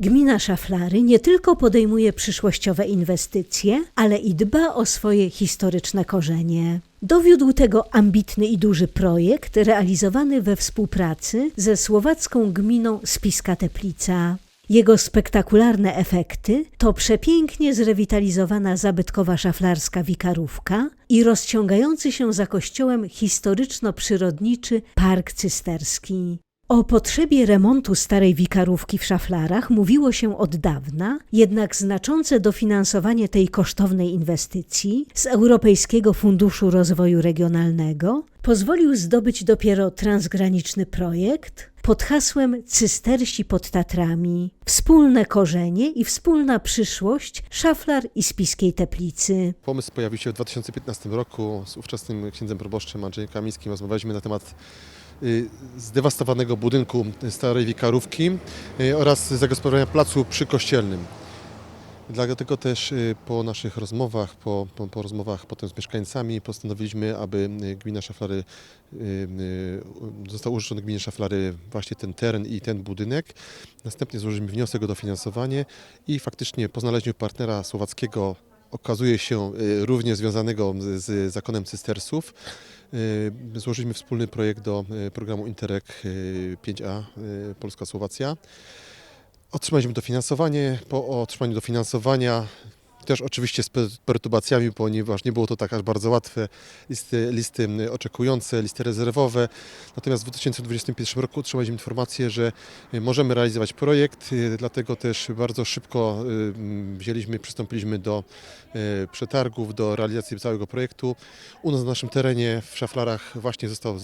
Gmina Szaflary nie tylko podejmuje przyszłościowe inwestycje, ale i dba o swoje historyczne korzenie. Dowiódł tego ambitny i duży projekt realizowany we współpracy ze słowacką gminą Spiska Teplica. Jego spektakularne efekty to przepięknie zrewitalizowana zabytkowa szaflarska wikarówka i rozciągający się za kościołem historyczno-przyrodniczy park cysterski. O potrzebie remontu starej wikarówki w szaflarach mówiło się od dawna, jednak znaczące dofinansowanie tej kosztownej inwestycji z Europejskiego Funduszu Rozwoju Regionalnego pozwolił zdobyć dopiero transgraniczny projekt pod hasłem Cystersi pod Tatrami wspólne korzenie i wspólna przyszłość szaflar i spiskiej teplicy. Pomysł pojawił się w 2015 roku. Z ówczesnym księdzem proboszczem Andrzejem Kamińskim rozmawialiśmy na temat zdewastowanego budynku starej wikarówki y, oraz zagospodarowania placu przykościelnym. Dlatego też y, po naszych rozmowach, po, po, po rozmowach potem z mieszkańcami postanowiliśmy, aby y, gmina Szaflary, y, y, został użyczony gminie Szaflary właśnie ten teren i ten budynek. Następnie złożyliśmy wniosek o dofinansowanie i faktycznie po znalezieniu partnera słowackiego okazuje się y, również związanego z zakonem cystersów. Y, Złożyliśmy wspólny projekt do y, programu Interreg y, 5A y, Polska-Słowacja. Otrzymaliśmy dofinansowanie. Po otrzymaniu dofinansowania też oczywiście z per- perturbacjami, ponieważ nie było to tak aż bardzo łatwe. Listy, listy oczekujące, listy rezerwowe. Natomiast w 2021 roku otrzymaliśmy informację, że y, możemy realizować projekt, y, dlatego też bardzo szybko y, wzięliśmy, przystąpiliśmy do y, przetargów, do realizacji całego projektu. U nas na naszym terenie w Szaflarach właśnie został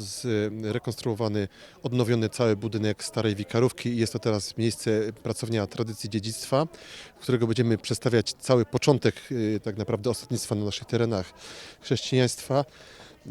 zrekonstruowany, odnowiony cały budynek starej wikarówki i jest to teraz miejsce, pracownia tradycji dziedzictwa, którego będziemy przedstawiać cały początek y, tak naprawdę ostatnictwa na naszych terenach chrześcijaństwa,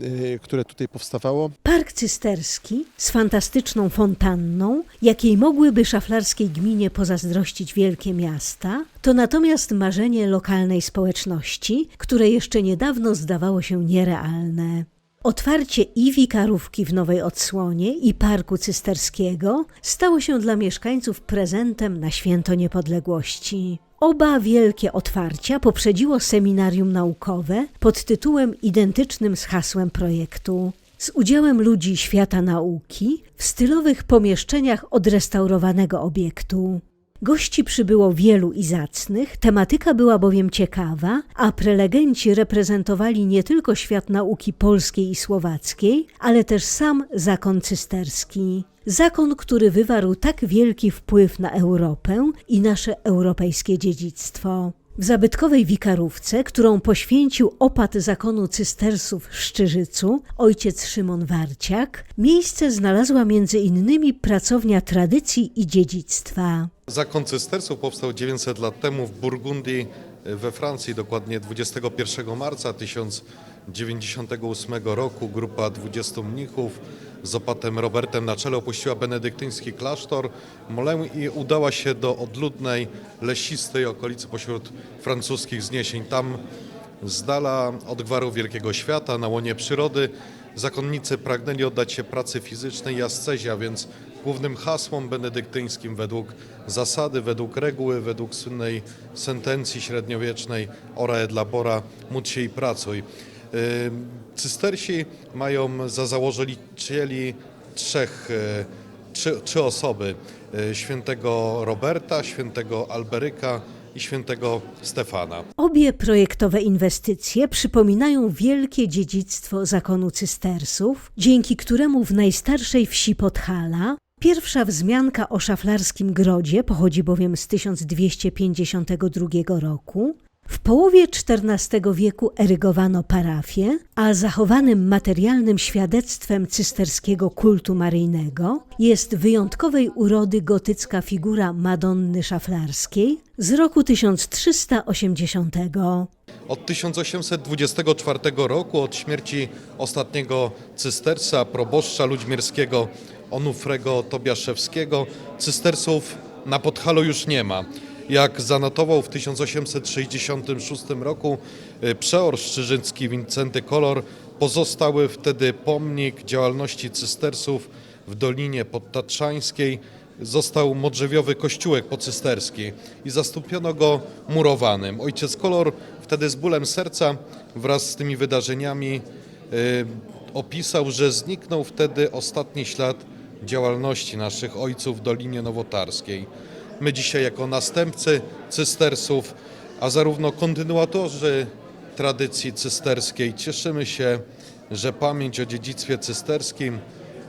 y, które tutaj powstawało. Park cysterski z fantastyczną fontanną, jakiej mogłyby szaflarskiej gminie pozazdrościć wielkie miasta, to natomiast marzenie lokalnej społeczności, które jeszcze niedawno zdawało się nierealne. Otwarcie i wikarówki w nowej odsłonie i parku cysterskiego stało się dla mieszkańców prezentem na święto niepodległości. Oba wielkie otwarcia poprzedziło seminarium naukowe pod tytułem identycznym z hasłem projektu. Z udziałem ludzi świata nauki w stylowych pomieszczeniach odrestaurowanego obiektu. Gości przybyło wielu i zacnych, tematyka była bowiem ciekawa, a prelegenci reprezentowali nie tylko świat nauki polskiej i słowackiej, ale też sam zakon cysterski. Zakon, który wywarł tak wielki wpływ na Europę i nasze europejskie dziedzictwo. W zabytkowej wikarówce, którą poświęcił opat zakonu cystersów w Szczyżycu, ojciec Szymon Warciak, miejsce znalazła między innymi pracownia tradycji i dziedzictwa. Zakon cystersów powstał 900 lat temu w Burgundii we Francji, dokładnie 21 marca 1098 roku. Grupa 20 mnichów z opatem Robertem na czele opuściła benedyktyński klasztor Molę i udała się do odludnej, lesistej okolicy pośród francuskich zniesień. Tam z dala od gwarów wielkiego świata, na łonie przyrody, zakonnicy pragnęli oddać się pracy fizycznej i ascezie, a więc głównym hasłom benedyktyńskim według zasady, według reguły, według słynnej sentencji średniowiecznej ora et labora, módl się i pracuj. Cystersi mają za założycieli trzech, e, trzy, trzy osoby, e, świętego Roberta, świętego Alberyka i świętego Stefana. Obie projektowe inwestycje przypominają wielkie dziedzictwo zakonu cystersów, dzięki któremu w najstarszej wsi Podhala pierwsza wzmianka o szaflarskim grodzie pochodzi bowiem z 1252 roku. W połowie XIV wieku erygowano parafię, a zachowanym materialnym świadectwem cysterskiego kultu maryjnego jest wyjątkowej urody gotycka figura Madonny Szaflarskiej z roku 1380. Od 1824 roku, od śmierci ostatniego cystersa, proboszcza ludźmierskiego Onufrego Tobiaszewskiego, cystersów na Podhalu już nie ma. Jak zanotował w 1866 roku y, przeor szczyżycki Wincenty Kolor, pozostały wtedy pomnik działalności cystersów w Dolinie Podtatrzańskiej, został modrzewiowy kościółek pocysterski i zastąpiono go murowanym. Ojciec Kolor wtedy z bólem serca wraz z tymi wydarzeniami y, opisał, że zniknął wtedy ostatni ślad działalności naszych ojców w Dolinie Nowotarskiej. My dzisiaj jako następcy cystersów, a zarówno kontynuatorzy tradycji cysterskiej cieszymy się, że pamięć o dziedzictwie cysterskim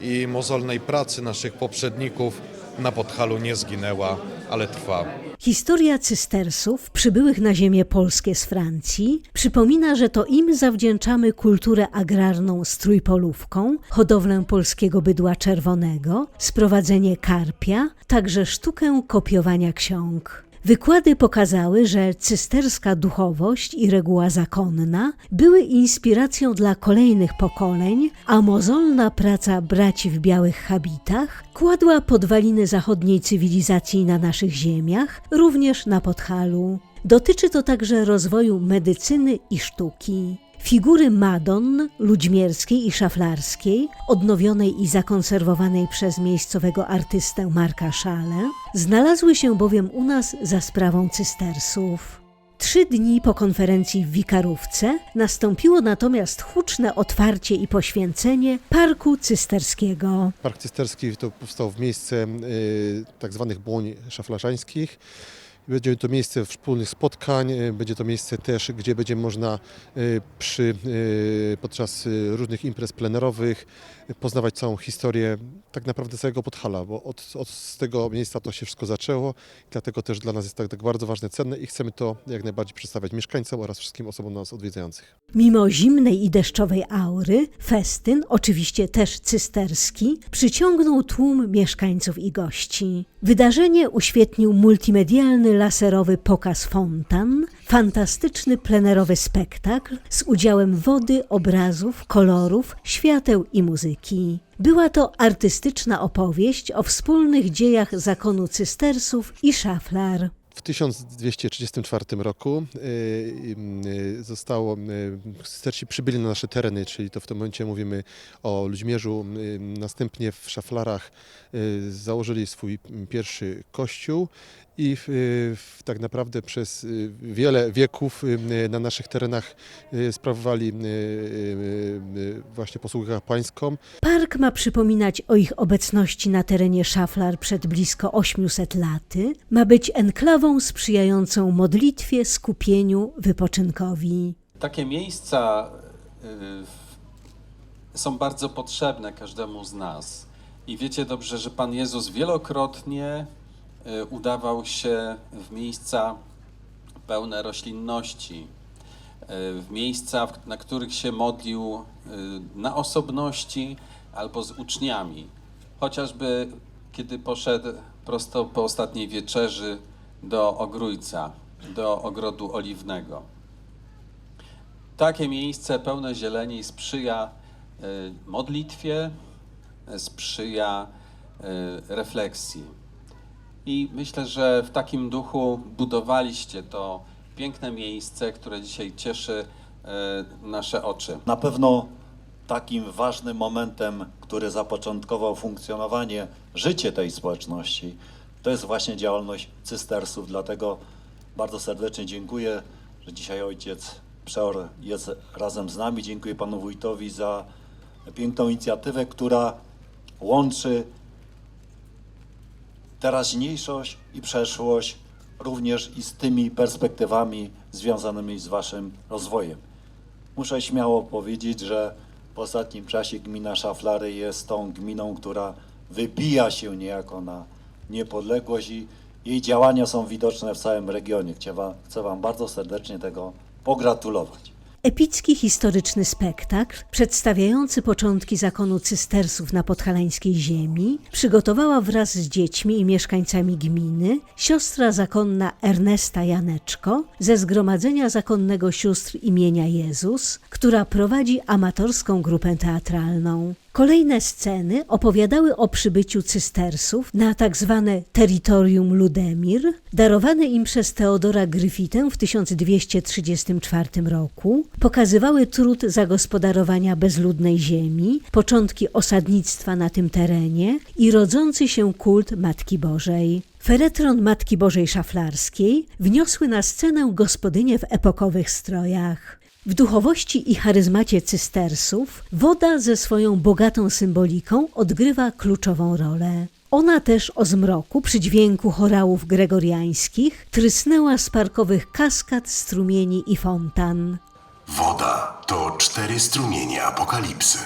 i mozolnej pracy naszych poprzedników na Podhalu nie zginęła, ale trwa. Historia cystersów przybyłych na ziemię polskie z Francji przypomina, że to im zawdzięczamy kulturę agrarną z trójpolówką, hodowlę polskiego bydła czerwonego, sprowadzenie karpia, także sztukę kopiowania ksiąg. Wykłady pokazały, że cysterska duchowość i reguła zakonna były inspiracją dla kolejnych pokoleń, a mozolna praca braci w białych habitach kładła podwaliny zachodniej cywilizacji na naszych ziemiach, również na Podhalu. Dotyczy to także rozwoju medycyny i sztuki. Figury Madon, ludźmierskiej i szaflarskiej, odnowionej i zakonserwowanej przez miejscowego artystę Marka Szale, znalazły się bowiem u nas za sprawą cystersów. Trzy dni po konferencji w Wikarówce nastąpiło natomiast huczne otwarcie i poświęcenie Parku Cysterskiego. Park Cysterski to powstał w miejsce y, tak zwanych błoń szaflarzańskich. Będzie to miejsce wspólnych spotkań, y, będzie to miejsce też, gdzie będzie można y, przy, y, podczas różnych imprez plenerowych poznawać całą historię tak naprawdę całego Podhala, bo od, od z tego miejsca to się wszystko zaczęło, dlatego też dla nas jest tak, tak bardzo ważne, cenne i chcemy to jak najbardziej przedstawiać mieszkańcom oraz wszystkim osobom nas odwiedzających. Mimo zimnej i deszczowej aury, festyn, oczywiście też cysterski, przyciągnął tłum mieszkańców i gości. Wydarzenie uświetnił multimedialny laserowy pokaz fontan, fantastyczny plenerowy spektakl z udziałem wody, obrazów, kolorów, świateł i muzyki. Była to artystyczna opowieść o wspólnych dziejach zakonu cystersów i szaflar. W 1234 roku y, y, zostało, y, Cysterci przybyli na nasze tereny, czyli to w tym momencie mówimy o Ludźmierzu. Następnie w Szaflarach założyli swój pierwszy kościół i w, w, tak naprawdę przez y, wiele wieków y, na naszych terenach y, sprawowali y, y, y, właśnie posługę kapłańską. Park ma przypominać o ich obecności na terenie Szaflar przed blisko 800 laty, ma być enklawą sprzyjającą modlitwie, skupieniu, wypoczynkowi. Takie miejsca y, są bardzo potrzebne każdemu z nas. I wiecie dobrze, że Pan Jezus wielokrotnie y, udawał się w miejsca pełne roślinności, y, w miejsca, na których się modlił y, na osobności albo z uczniami. Chociażby kiedy poszedł prosto po ostatniej wieczerzy do Ogrójca, do ogrodu oliwnego. Takie miejsce pełne zieleni sprzyja y, modlitwie, y, sprzyja y, refleksji. I myślę, że w takim duchu budowaliście to piękne miejsce, które dzisiaj cieszy y, nasze oczy. Na pewno takim ważnym momentem, który zapoczątkował funkcjonowanie, życie tej społeczności, to jest właśnie działalność cystersów. Dlatego bardzo serdecznie dziękuję, że dzisiaj ojciec Przeor jest razem z nami. Dziękuję panu wójtowi za piękną inicjatywę, która łączy teraźniejszość i przeszłość, również i z tymi perspektywami związanymi z waszym rozwojem. Muszę śmiało powiedzieć, że w ostatnim czasie gmina Szaflary jest tą gminą, która wybija się niejako na niepodległość i jej działania są widoczne w całym regionie. Chcę wam, chcę wam bardzo serdecznie tego pogratulować. Epicki historyczny spektakl, przedstawiający początki zakonu cystersów na podhalańskiej ziemi, przygotowała wraz z dziećmi i mieszkańcami gminy siostra zakonna Ernesta Janeczko ze Zgromadzenia Zakonnego Sióstr imienia Jezus, która prowadzi amatorską grupę teatralną. Kolejne sceny opowiadały o przybyciu cystersów na tak zwane terytorium Ludemir, darowane im przez Teodora Gryfitę w 1234 roku, pokazywały trud zagospodarowania bezludnej ziemi, początki osadnictwa na tym terenie i rodzący się kult Matki Bożej. Feretron Matki Bożej Szaflarskiej wniosły na scenę gospodynie w epokowych strojach. W duchowości i charyzmacie cystersów woda ze swoją bogatą symboliką odgrywa kluczową rolę. Ona też o zmroku przy dźwięku chorałów gregoriańskich trysnęła z parkowych kaskad, strumieni i fontan. Woda to cztery strumienie apokalipsy.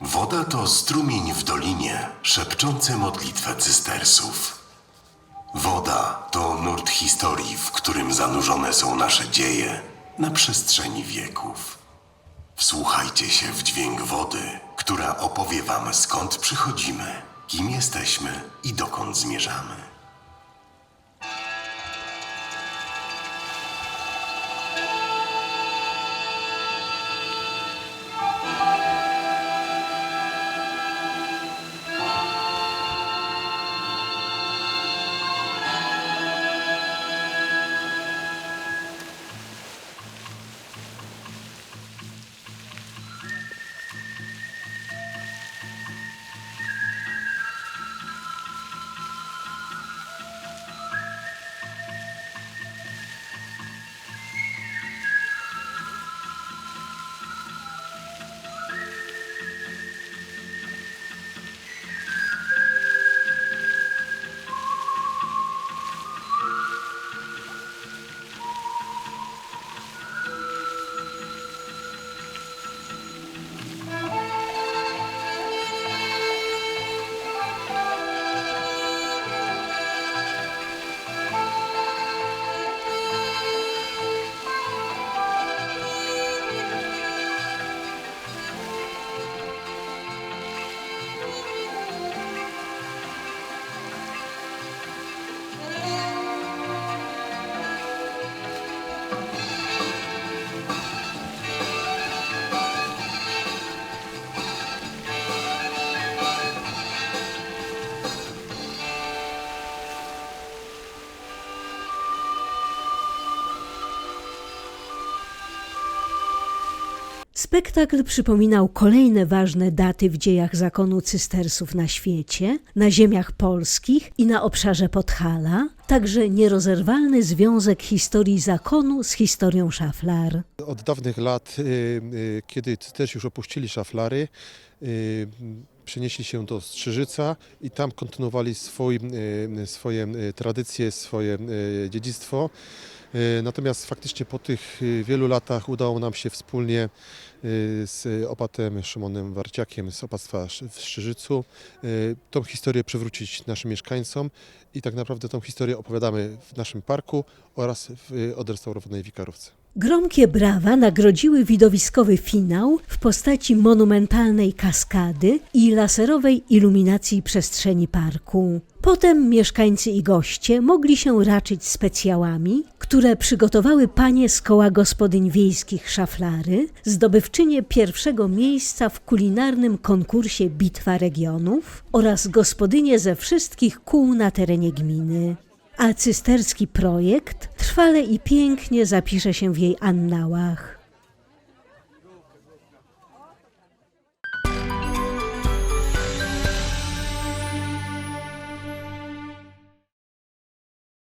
Woda to strumień w dolinie, szepczący modlitwę cystersów. Woda to nurt historii, w którym zanurzone są nasze dzieje na przestrzeni wieków. Wsłuchajcie się w dźwięk wody, która opowie wam skąd przychodzimy, kim jesteśmy i dokąd zmierzamy. Spektakl przypominał kolejne ważne daty w dziejach zakonu cystersów na świecie, na ziemiach polskich i na obszarze Podhala, także nierozerwalny związek historii zakonu z historią szaflar. Od dawnych lat, y, y, kiedy też już opuścili szaflary, y, przenieśli się do Strzyżyca i tam kontynuowali swój, swoje tradycje, swoje dziedzictwo. Y, Natomiast faktycznie po tych y, wielu latach udało nam się wspólnie y, z opatem Szymonem Warciakiem z opactwa w Strzyżycu y, tą historię przywrócić naszym mieszkańcom i tak naprawdę tą historię opowiadamy w naszym parku oraz w odrestaurowanej Wikarówce. Gromkie brawa nagrodziły widowiskowy finał w postaci monumentalnej kaskady i laserowej iluminacji przestrzeni parku. Potem mieszkańcy i goście mogli się raczyć specjałami, które przygotowały panie z koła gospodyń wiejskich Szaflary, zdobywczynie pierwszego miejsca w kulinarnym konkursie Bitwa Regionów oraz gospodynie ze wszystkich kół na terenie gminy. A cysterski projekt trwale i pięknie zapisze się w jej annałach.